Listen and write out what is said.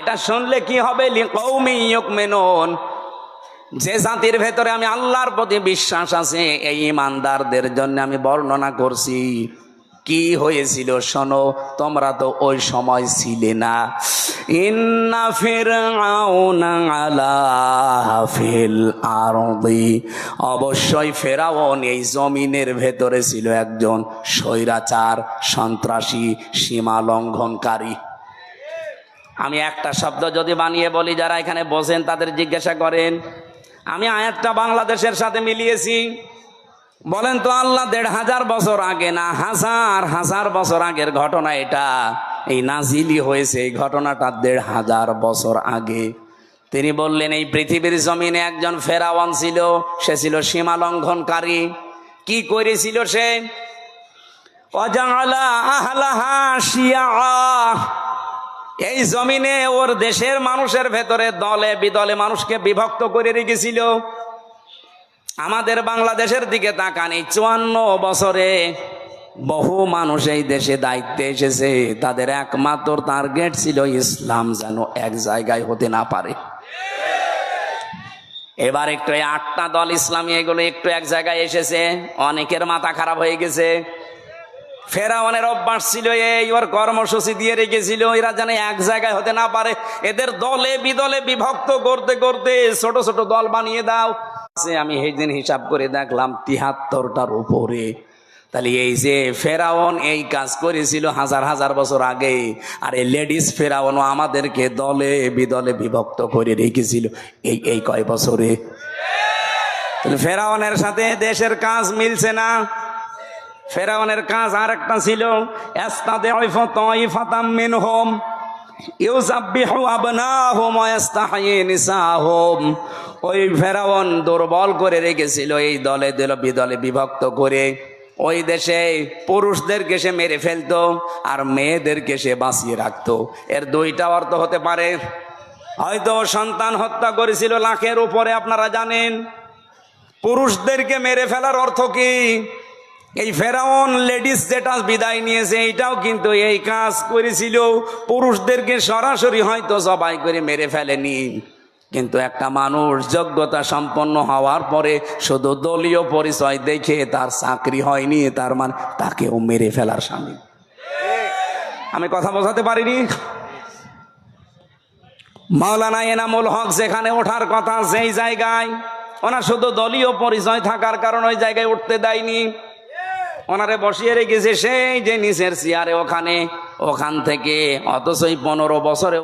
এটা শুনলে কি হবে? যে জাতির ভেতরে আমি আল্লাহর প্রতি বিশ্বাস আছে, এই ইমানদারদের জন্য আমি বর্ণনা করছি। কি হয়েছিল শোনো, তোমরা তো ওই সময় ছিলে না। ইন্না ফিরআউনা আলা অবশ্যই ফেরাউন এই জমিনের ভেতরে ছিল একজন স্বৈরাচার, সন্ত্রাসী, সীমা লঙ্ঘনকারী। আমি একটা শব্দ যদি বানিয়ে বলি, যারা এখানে বসেন তাদের জিজ্ঞাসা করেন, আমি আয়াতটা বাংলাদেশের সাথে মিলিয়েছি। বলেন তো আল্লাহ দেড় হাজার বছর আগে না হাজার হাজার বছর আগের ঘটনা এটা? এই নাজিলি হয়েছে, এই ঘটনাটা দেড় হাজার বছর আগে। তিনি বললেন, এই পৃথিবীর জমিনে একজন ফেরাওয়ান ছিল, সে ছিল সীমা লঙ্ঘনকারী। কি করেছিল সে? অজালা আহলাহা শিয়া। এই জমিনে ওর দেশের মানুষের ভেতরে দলে বিদলে মানুষকে বিভক্ত করে রেখেছিল। আমাদের বাংলাদেশের দিকে তাকান এই চুয়ান্ন বছরে বহু মানুষ এই দেশে দায়িত্বে এসেছে। তাদের একমাত্র টার্গেট ছিল ইসলাম যেন এক জায়গায় হতে না পারে। এবার একটু আটটা দল ইসলামী, এগুলো একটু এক জায়গায় এসেছে। অনেকের মাথা খারাপ হয়ে গেছে। ফেরাওয়ানের অভ্যাস ছিল এই ওর কর্মসূচি দিয়ে রেখেছিল। এরা যেন এক জায়গায় হতে না পারে। এদের দলে, বিদলে বিভক্ত করতে করতে ছোট ছোট দল বানিয়ে দাও। সে আমি সেই দিন হিসাব করে দেখলাম, তিহাত্তরটার উপরে। তাহলে এই যে ফেরাওন এই কাজ করেছিল হাজার হাজার বছর আগে, আর এই লেডিস ফেরাওনও আমাদেরকে দলে, বিদলে বিভক্ত করে রেখেছিল এই এই কয় বছরে। তাহলে ফেরাওনের সাথে দেশের কাজ মিলছে না। ফেরাউনের কাজ আর একটা ছিল এস্তাদে ফাতাম মিন হোম ওই ফেরাউন দুর্বল করে রেখেছিল, এই দলে দলে বিদলে বিভক্ত করে। ওই দেশে পুরুষদেরকে সে মেরে ফেলতো আর মেয়েদেরকে সে বাঁচিয়ে রাখতো। এর দুইটা অর্থ হতে পারে, হয়তো সন্তান হত্যা করেছিল লাখের উপরে, আপনারা জানেন। পুরুষদেরকে মেরে ফেলার অর্থ কি? এই ফেরাউন লেডিস যেটা বিদায় নিয়েছে, এইটাও কিন্তু এই কাজ করেছিল পুরুষদেরকে সরাসরি হয়তো জবাই করে মেরে ফেলেনি। কিন্তু একটা মানুষ যোগ্যতা সম্পন্ন হওয়ার পরে শুধু দলীয় পরিচয় দেখে তার চাকরি হয়নি, তার মানে তাকেও মেরে ফেলার স্বামী। আমি কথা বোঝাতে পারিনি? মাওলানা এনামুল হক যেখানে ওঠার কথা সেই জায়গায়, ওনার শুধু দলীয় পরিচয় থাকার কারণ ওই জায়গায় উঠতে দেয়নি। ওনারে বসিয়ে রেখেছে সেই যে নিচের চেয়ারে ওখানে। ওখান থেকে অথচ পনেরো বছরে